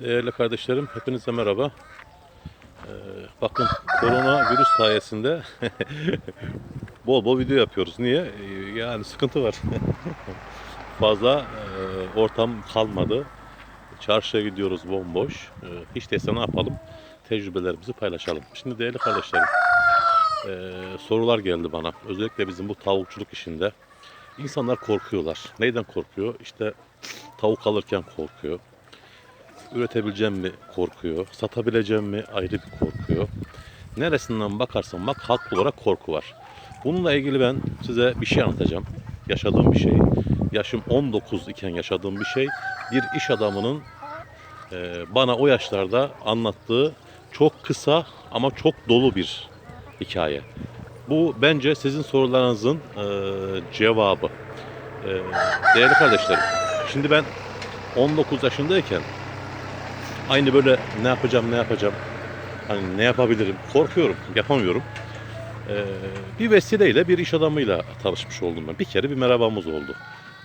Değerli kardeşlerim, hepinize merhaba. Ee, bakın korona virüs sayesinde bol bol video yapıyoruz. Niye? Ee, yani sıkıntı var. Fazla e, ortam kalmadı. Çarşıya gidiyoruz bomboş. Ee, hiç değilse ne yapalım? Tecrübelerimizi paylaşalım. Şimdi değerli kardeşlerim, e, sorular geldi bana. Özellikle bizim bu tavukçuluk işinde. İnsanlar korkuyorlar. Neyden korkuyor? İşte tavuk alırken korkuyor üretebileceğim mi korkuyor, satabileceğim mi ayrı bir korkuyor. Neresinden bakarsan bak haklı olarak korku var. Bununla ilgili ben size bir şey anlatacağım. Yaşadığım bir şey. Yaşım 19 iken yaşadığım bir şey. Bir iş adamının e, bana o yaşlarda anlattığı çok kısa ama çok dolu bir hikaye. Bu bence sizin sorularınızın e, cevabı. E, değerli kardeşlerim, şimdi ben 19 yaşındayken aynı böyle ne yapacağım ne yapacağım hani ne yapabilirim korkuyorum yapamıyorum. Ee, bir vesileyle bir iş adamıyla tanışmış oldum ben. Bir kere bir merhabamız oldu.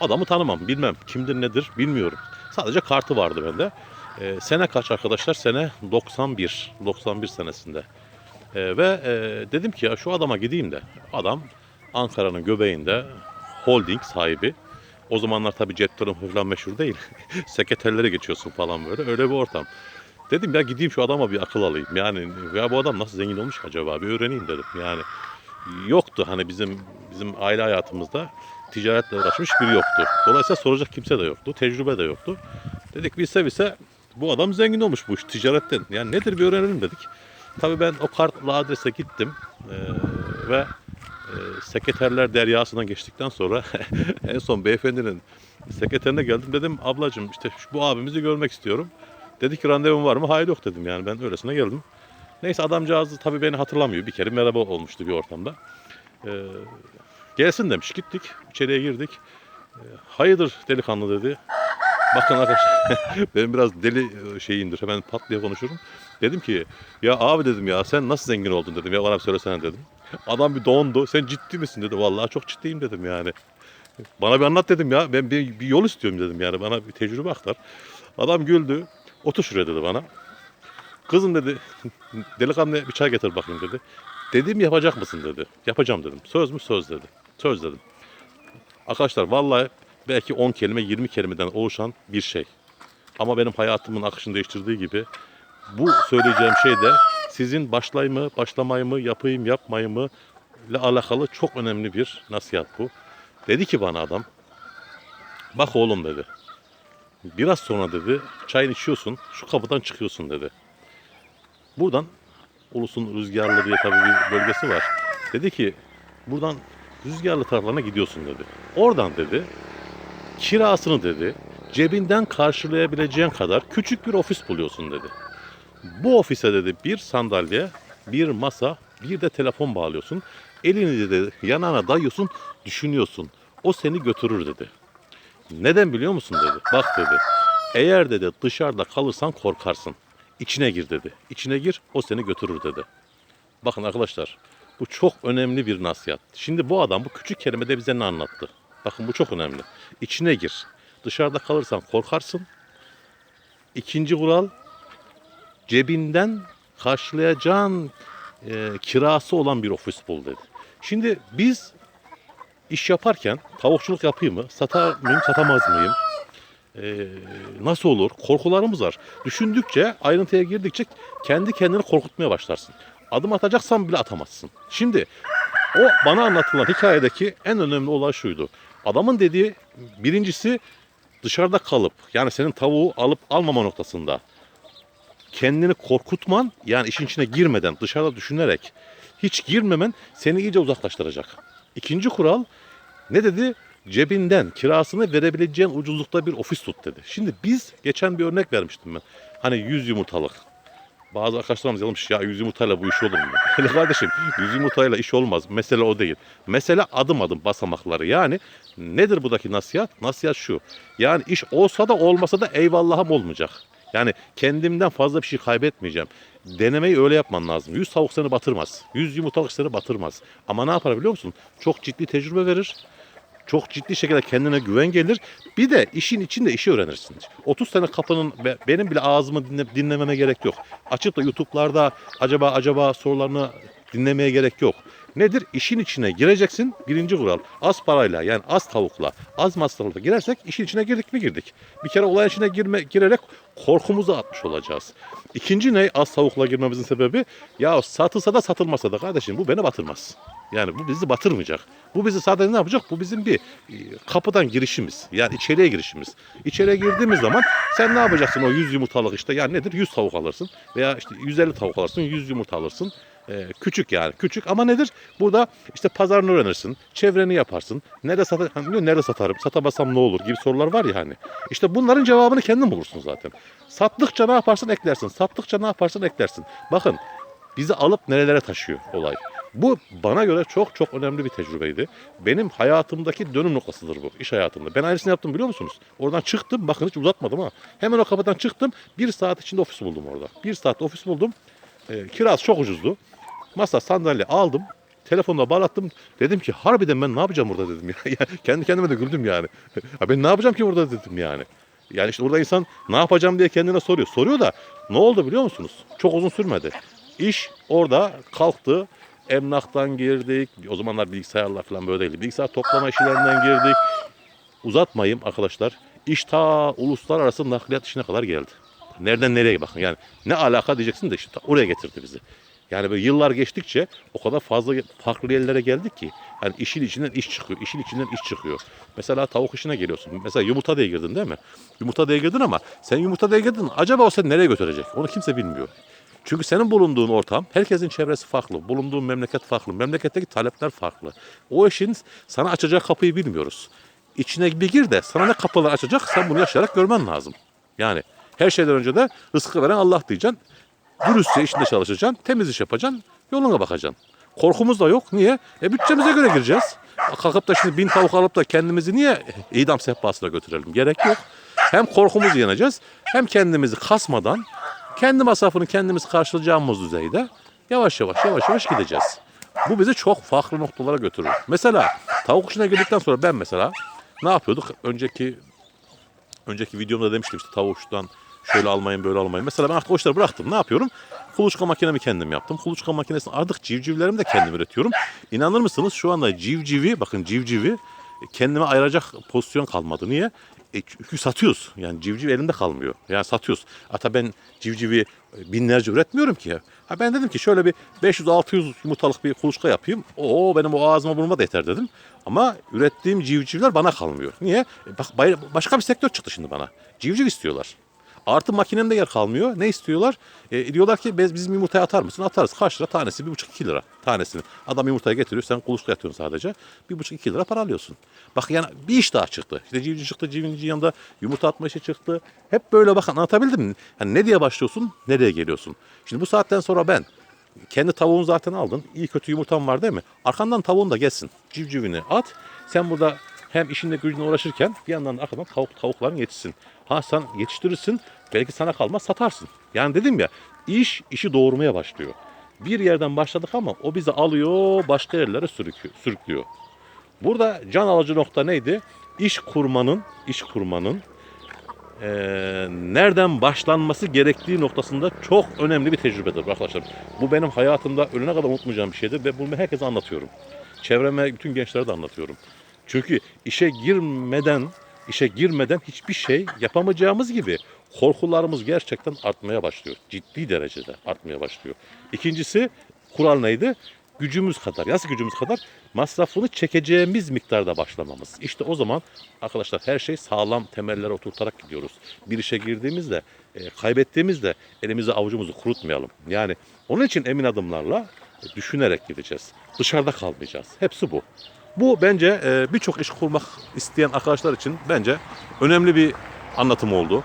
Adamı tanımam bilmem kimdir nedir bilmiyorum. Sadece kartı vardı bende. Ee, sene kaç arkadaşlar? Sene 91 91 senesinde. Ee, ve e, dedim ki ya şu adama gideyim de. Adam Ankara'nın göbeğinde holding sahibi o zamanlar tabii cep telefonu falan meşhur değil. Sekreterlere geçiyorsun falan böyle. Öyle bir ortam. Dedim ya gideyim şu adama bir akıl alayım. Yani ya bu adam nasıl zengin olmuş acaba bir öğreneyim dedim. Yani yoktu hani bizim bizim aile hayatımızda ticaretle uğraşmış biri yoktu. Dolayısıyla soracak kimse de yoktu. Tecrübe de yoktu. Dedik bilse bilse bu adam zengin olmuş bu iş ticaretten. Yani nedir bir öğrenelim dedik. Tabii ben o kartla adrese gittim. Ee, ve sekreterler deryasından geçtikten sonra en son beyefendinin sekreterine geldim. Dedim ablacığım işte şu, bu abimizi görmek istiyorum. Dedi ki randevum var mı? Hayır yok dedim yani ben öylesine geldim. Neyse adamcağız tabii beni hatırlamıyor. Bir kere merhaba olmuştu bir ortamda. Ee, gelsin demiş gittik içeriye girdik. Ee, hayırdır delikanlı dedi. Bakın arkadaşlar ben biraz deli e, şeyimdir hemen pat diye konuşurum. Dedim ki ya abi dedim ya sen nasıl zengin oldun dedim ya bana söylesene dedim. Adam bir dondu sen ciddi misin dedi. Vallahi çok ciddiyim dedim yani. Bana bir anlat dedim ya ben bir, bir yol istiyorum dedim yani bana bir tecrübe aktar. Adam güldü otur şuraya dedi bana. Kızım dedi delikanlıya bir çay getir bakayım dedi. Dedim yapacak mısın dedi. Yapacağım dedim. Söz mü söz dedi. Söz dedim. Arkadaşlar vallahi belki 10 kelime 20 kelimeden oluşan bir şey. Ama benim hayatımın akışını değiştirdiği gibi bu söyleyeceğim şey de sizin başlay mı, başlamayı mı, yapayım, yapmayı mı ile alakalı çok önemli bir nasihat bu. Dedi ki bana adam, bak oğlum dedi. Biraz sonra dedi, çayını içiyorsun, şu kapıdan çıkıyorsun dedi. Buradan Ulus'un rüzgarlı diye tabii bir bölgesi var. Dedi ki, buradan rüzgarlı taraflarına gidiyorsun dedi. Oradan dedi, kirasını dedi, cebinden karşılayabileceğin kadar küçük bir ofis buluyorsun dedi. Bu ofise dedi bir sandalye, bir masa, bir de telefon bağlıyorsun. Elini dedi yanağına dayıyorsun, düşünüyorsun. O seni götürür dedi. Neden biliyor musun dedi. Bak dedi. Eğer dedi dışarıda kalırsan korkarsın. İçine gir dedi. İçine gir o seni götürür dedi. Bakın arkadaşlar bu çok önemli bir nasihat. Şimdi bu adam bu küçük kelimede bize ne anlattı? Bakın bu çok önemli. İçine gir. Dışarıda kalırsan korkarsın. İkinci kural cebinden karşılayacağın e, kirası olan bir ofis bul dedi. Şimdi biz iş yaparken tavukçuluk yapayım mı? Satar mıyım, satamaz mıyım? E, nasıl olur? Korkularımız var. Düşündükçe, ayrıntıya girdikçe kendi kendini korkutmaya başlarsın. Adım atacaksan bile atamazsın. Şimdi o bana anlatılan hikayedeki en önemli olay şuydu. Adamın dediği birincisi dışarıda kalıp yani senin tavuğu alıp almama noktasında kendini korkutman yani işin içine girmeden dışarıda düşünerek hiç girmemen seni iyice uzaklaştıracak. İkinci kural ne dedi? Cebinden kirasını verebileceğin ucuzlukta bir ofis tut dedi. Şimdi biz geçen bir örnek vermiştim ben. Hani 100 yumurtalık. Bazı arkadaşlarımız yazmış ya 100 yumurtayla bu iş olur mu? Kardeşim 100 yumurtayla iş olmaz. Mesele o değil. Mesele adım adım basamakları. Yani nedir buradaki nasihat? Nasihat şu. Yani iş olsa da olmasa da eyvallahım olmayacak. Yani kendimden fazla bir şey kaybetmeyeceğim. Denemeyi öyle yapman lazım. 100 tavuk seni batırmaz. 100 yumurtalık seni batırmaz. Ama ne yapar biliyor musun? Çok ciddi tecrübe verir. Çok ciddi şekilde kendine güven gelir. Bir de işin içinde işi öğrenirsin. 30 sene kapının be- benim bile ağzımı dinle, dinlememe gerek yok. Açıp da YouTube'larda acaba acaba sorularını dinlemeye gerek yok. Nedir? İşin içine gireceksin. Birinci kural. Az parayla yani az tavukla, az masrafla girersek işin içine girdik mi girdik. Bir kere olay içine girme, girerek korkumuzu atmış olacağız. İkinci ne? Az tavukla girmemizin sebebi ya satılsa da satılmasa da kardeşim bu beni batırmaz. Yani bu bizi batırmayacak. Bu bizi sadece ne yapacak? Bu bizim bir e, kapıdan girişimiz. Yani içeriye girişimiz. İçeriye girdiğimiz zaman sen ne yapacaksın o 100 yumurtalık işte yani nedir? 100 tavuk alırsın veya işte 150 tavuk alırsın, 100 yumurta alırsın. Ee, küçük yani küçük ama nedir? Burada işte pazarını öğrenirsin, çevreni yaparsın. Nerede satar, diyor, nerede satarım, satamazsam ne olur gibi sorular var ya hani. İşte bunların cevabını kendin bulursun zaten. Sattıkça ne yaparsın eklersin, sattıkça ne yaparsın eklersin. Bakın bizi alıp nerelere taşıyor olay. Bu bana göre çok çok önemli bir tecrübeydi. Benim hayatımdaki dönüm noktasıdır bu, iş hayatımda. Ben aynısını yaptım biliyor musunuz? Oradan çıktım, bakın hiç uzatmadım ha. Hemen o kapıdan çıktım, bir saat içinde ofis buldum orada. Bir saat ofis buldum. Ee, kiraz çok ucuzdu. Masa sandalye aldım. Telefonla bağlattım. Dedim ki harbiden ben ne yapacağım burada dedim ya. Kendi kendime de güldüm yani. Ha ben ne yapacağım ki burada dedim yani. Yani işte orada insan ne yapacağım diye kendine soruyor. Soruyor da ne oldu biliyor musunuz? Çok uzun sürmedi. İş orada kalktı. Emlaktan girdik. O zamanlar bilgisayarlar falan böyle değildi. Bilgisayar toplama işlerinden girdik. Uzatmayayım arkadaşlar. İş ta uluslararası nakliyat işine kadar geldi. Nereden nereye bakın yani ne alaka diyeceksin de işte oraya getirdi bizi. Yani böyle yıllar geçtikçe o kadar fazla farklı yerlere geldik ki. Yani işin içinden iş çıkıyor, işin içinden iş çıkıyor. Mesela tavuk işine geliyorsun. Mesela yumurta diye girdin değil mi? Yumurta diye girdin ama sen yumurta diye girdin. Acaba o seni nereye götürecek? Onu kimse bilmiyor. Çünkü senin bulunduğun ortam, herkesin çevresi farklı. Bulunduğun memleket farklı. Memleketteki talepler farklı. O işin sana açacak kapıyı bilmiyoruz. İçine bir gir de sana ne kapılar açacak sen bunu yaşayarak görmen lazım. Yani her şeyden önce de rızkı veren Allah diyeceksin. Dürüstçe işinde çalışacaksın, temiz iş yapacaksın, yoluna bakacaksın. Korkumuz da yok. Niye? E bütçemize göre gireceğiz. Kalkıp da şimdi bin tavuk alıp da kendimizi niye idam sehpasına götürelim? Gerek yok. Hem korkumuzu yeneceğiz, hem kendimizi kasmadan, kendi masrafını kendimiz karşılayacağımız düzeyde yavaş yavaş yavaş yavaş gideceğiz. Bu bizi çok farklı noktalara götürür. Mesela tavuk işine girdikten sonra ben mesela ne yapıyorduk? Önceki önceki videomda demiştim işte tavuktan şöyle almayın böyle almayın. Mesela ben artık o işleri bıraktım. Ne yapıyorum? Kuluçka makinemi kendim yaptım. Kuluçka makinesini artık civcivlerimi de kendim üretiyorum. İnanır mısınız şu anda civcivi bakın civcivi kendime ayıracak pozisyon kalmadı. Niye? E, çünkü satıyoruz. Yani civciv elimde kalmıyor. Yani satıyoruz. Hatta ben civcivi binlerce üretmiyorum ki. Ha ben dedim ki şöyle bir 500-600 yumurtalık bir kuluçka yapayım. Oo benim o ağzıma burnuma da yeter dedim. Ama ürettiğim civcivler bana kalmıyor. Niye? E, Bak başka bir sektör çıktı şimdi bana. Civciv istiyorlar. Artı makinemde yer kalmıyor. Ne istiyorlar? E, diyorlar ki biz, bizim yumurtaya atar mısın? Atarız. Kaç lira? Tanesi 1,5-2 lira tanesini. Adam yumurtayı getiriyor. Sen kuluçka yatıyorsun sadece. 1,5-2 lira para alıyorsun. Bak yani bir iş daha çıktı. İşte civciv çıktı. Civcivin yanında yumurta atma işi çıktı. Hep böyle bakın anlatabildim mi? Yani ne diye başlıyorsun? Nereye geliyorsun? Şimdi bu saatten sonra ben kendi tavuğunu zaten aldın. İyi kötü yumurtan var değil mi? Arkandan tavuğun da gelsin. Civcivini at. Sen burada hem işinle gücünle uğraşırken bir yandan da arkadan tavuk, tavukların yetişsin. Ha sen yetiştirirsin. Belki sana kalmaz satarsın. Yani dedim ya iş işi doğurmaya başlıyor. Bir yerden başladık ama o bizi alıyor başka yerlere sürüklüyor. Burada can alıcı nokta neydi? İş kurmanın, iş kurmanın eee, nereden başlanması gerektiği noktasında çok önemli bir tecrübedir arkadaşlar. Bu benim hayatımda ölene kadar unutmayacağım bir şeydir ve bunu herkese anlatıyorum. Çevreme, bütün gençlere de anlatıyorum. Çünkü işe girmeden, işe girmeden hiçbir şey yapamayacağımız gibi korkularımız gerçekten artmaya başlıyor. Ciddi derecede artmaya başlıyor. İkincisi kural neydi? Gücümüz kadar. Nasıl gücümüz kadar? Masrafını çekeceğimiz miktarda başlamamız. İşte o zaman arkadaşlar her şey sağlam temellere oturtarak gidiyoruz. Bir işe girdiğimizde, e, kaybettiğimizde elimizi avucumuzu kurutmayalım. Yani onun için emin adımlarla e, düşünerek gideceğiz. Dışarıda kalmayacağız. Hepsi bu. Bu bence e, birçok iş kurmak isteyen arkadaşlar için bence önemli bir anlatım oldu.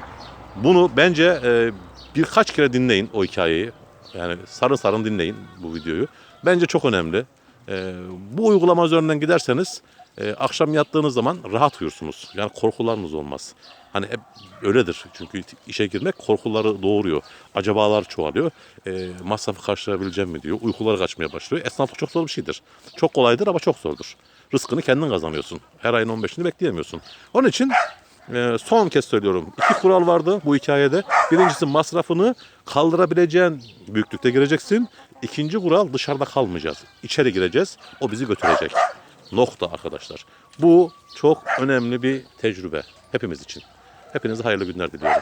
Bunu bence e, birkaç kere dinleyin o hikayeyi. Yani sarın sarın dinleyin bu videoyu. Bence çok önemli. E, bu uygulama üzerinden giderseniz akşam yattığınız zaman rahat uyursunuz. Yani korkularınız olmaz. Hani hep öyledir. Çünkü işe girmek korkuları doğuruyor. Acabalar çoğalıyor. E, masrafı karşılayabileceğim mi diyor. Uykuları kaçmaya başlıyor. Esnaflık çok zor bir şeydir. Çok kolaydır ama çok zordur. Rızkını kendin kazanıyorsun. Her ayın 15'ini bekleyemiyorsun. Onun için e, son kez söylüyorum. İki kural vardı bu hikayede. Birincisi masrafını kaldırabileceğin büyüklükte gireceksin. İkinci kural dışarıda kalmayacağız. İçeri gireceğiz. O bizi götürecek. Nokta arkadaşlar. Bu çok önemli bir tecrübe hepimiz için. Hepinize hayırlı günler diliyorum.